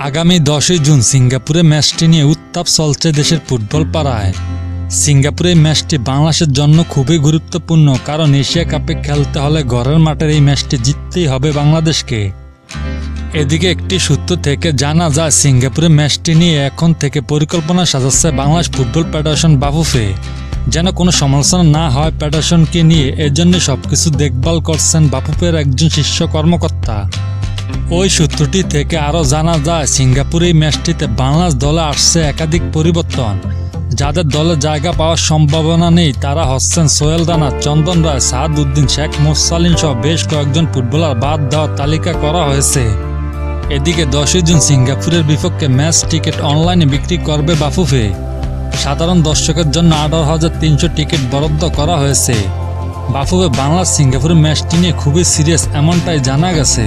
আগামী দশই জুন সিঙ্গাপুরে ম্যাচটি নিয়ে উত্তাপ চলছে দেশের ফুটবল পাড়ায়। সিঙ্গাপুরে ম্যাচটি বাংলাদেশের জন্য খুবই গুরুত্বপূর্ণ কারণ এশিয়া কাপে খেলতে হলে ঘরের মাঠের এই ম্যাচটি জিততেই হবে বাংলাদেশকে। এদিকে একটি সূত্র থেকে জানা যায়, সিঙ্গাপুরে ম্যাচটি নিয়ে এখন থেকে পরিকল্পনা সাজাচ্ছে বাংলাদেশ ফুটবল ফেডারেশন বাফুফে। যেন কোনো সমালোচনা না হয় ফেডারেশনকে নিয়ে এজন্য সবকিছু দেখভাল করছেন বাফুফের একজন শীর্ষ কর্মকর্তা। ওই সূত্রটি থেকে আরও জানা যায়, সিঙ্গাপুরে এই ম্যাচটিতে বাংলাদেশ দলে আসছে একাধিক পরিবর্তন। যাদের দলে জায়গা পাওয়ার সম্ভাবনা নেই, তারা হচ্ছেন সোহেল রানা, চন্দন রায়, সাদ উদ্দিন শেখ মোসালিন সহ বেশ কয়েকজন ফুটবলার বাদ দেওয়ার তালিকা করা হয়েছে। এদিকে দশই জুন সিঙ্গাপুরের বিপক্ষে ম্যাচ টিকিট অনলাইনে বিক্রি করবে বাফুফে। সাধারণ দর্শকের জন্য আঠারো হাজার তিনশো টিকিট বরাদ্দ করা হয়েছে। বাফুফে বাংলার সিঙ্গাপুরের ম্যাচটি নিয়ে খুবই সিরিয়াস, এমনটাই জানা গেছে।